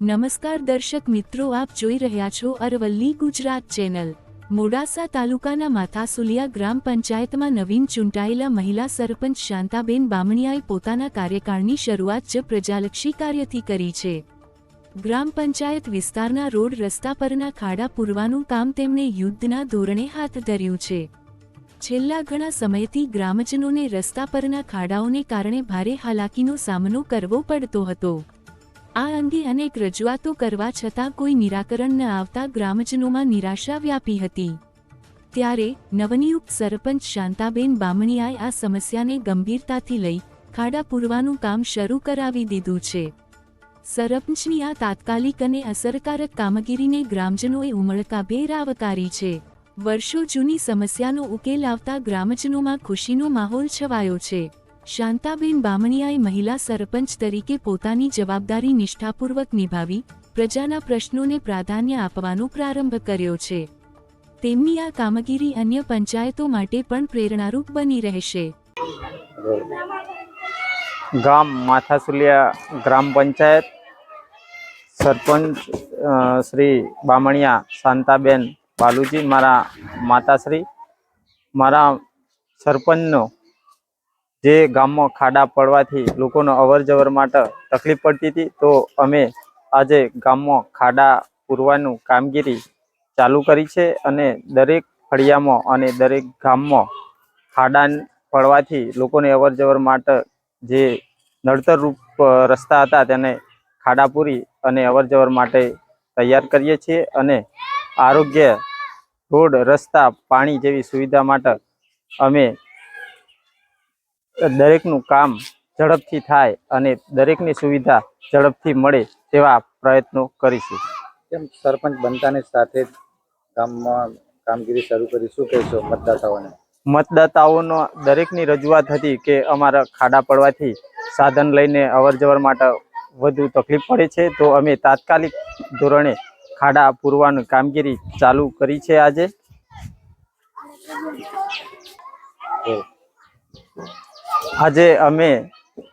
નમસ્કાર દર્શક મિત્રો, આપ જોઈ રહ્યા છો અરવલ્લી ગુજરાત ચેનલ. મોડાસા તાલુકાના માથાસુલિયા ગ્રામ પંચાયતમાં નવીન ચૂંટાયેલા મહિલા સરપંચ શાંતાબેન બામણિયાએ પોતાના કાર્યકાળની શરૂઆત જ પ્રજાલક્ષી કાર્યથી કરી છે. ગ્રામ પંચાયત વિસ્તારના રોડ રસ્તા પરના ખાડા પૂરવાનું કામ તેમણે યુદ્ધના ધોરણે હાથ ધર્યું છે. છેલ્લા ઘણા સમયથી ગ્રામજનોને રસ્તા પરના ખાડાઓને કારણે ભારે હાલાકીનો સામનો કરવો પડતો હતો. આ અંગે અનેક રજૂઆતો કરવા છતાં કોઈ નિરાકરણ ન આવતા ગ્રામજનોમાં નિરાશા વ્યાપી હતી. ત્યારે નવનિયુક્ત સરપંચ શાંતાબેન બામણીયાએ આ સમસ્યાને ગંભીરતાથી લઈ ખાડા પૂરવાનું કામ શરૂ કરાવી દીધું છે. સરપંચની આ તાત્કાલિક અને અસરકારક કામગીરીને ગ્રામજનોએ ઉમળકાભેર આવકારી છે. વર્ષો જૂની સમસ્યાનો ઉકેલ આવતા ગ્રામજનોમાં ખુશીનો માહોલ છવાયો છે. શાંતાબેન બામણીયાએ મહિલા સરપંચ તરીકે પોતાની જવાબદારી નિષ્ઠાપૂર્વક નિભાવી પ્રજાના પ્રશ્નોને પ્રાધાન્ય આપવાનો પ્રારંભ કર્યો છે. તેમની આ કામગીરી અન્ય પંચાયતો માટે પણ પ્રેરણારૂપ બની રહેશે. ગામ માથાસુલિયા ગ્રામ પંચાયત સરપંચ શ્રી બામણિયા શાંતાબેન બાલુજી, મારા માતાશ્રી, મારા સરપંચનો જે ગામમાં ખાડા પડવાથી લોકોનો અવર જવર માટે તકલીફ પડતી હતી, તો અમે આજે ગામમાં ખાડા પૂરવાનું કામગીરી ચાલુ કરી છે અને દરેક ફળિયામાં અને દરેક ગામમાં ખાડા પડવાથી લોકોને અવર જવર માટે જે નડતરરૂપ રસ્તા હતા તેને ખાડા પૂરી અને અવર જવર માટે તૈયાર કરીએ છીએ અને આરોગ્ય રોડ રસ્તા પાણી જેવી સુવિધા માટે અમે દરેકનું કામ ઝડપથી થાય અને દરેકની સુવિધા ઝડપથી મળે તેવા પ્રયત્નો કરીશું. કેમ સરપંચ બનતાની સાથે ગામમાં કામગીરી શરૂ કરી? શું કહેશો મતદાતાઓને? મતદાતાઓનો દરેકની રજૂઆત હતી કે અમારા ખાડા પડવાથી સાધન લઈને અવર જવર માટે વધુ તકલીફ પડે છે. તો અમે તાત્કાલિક ધોરણે ખાડા પૂરવાની કામગીરી ચાલુ કરી છે આજે. આજે અમે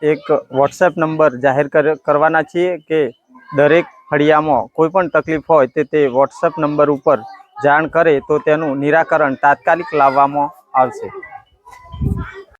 એક વોટ્સએપ નંબર જાહેર કર- કરવાના છીએ કે દરેક ફળિયામાં કોઈ પણ તકલીફ હોય તે તે વોટ્સએપ નંબર ઉપર જાણ કરે તો તેનું નિરાકરણ તાત્કાલિક લાવવામાં આવશે.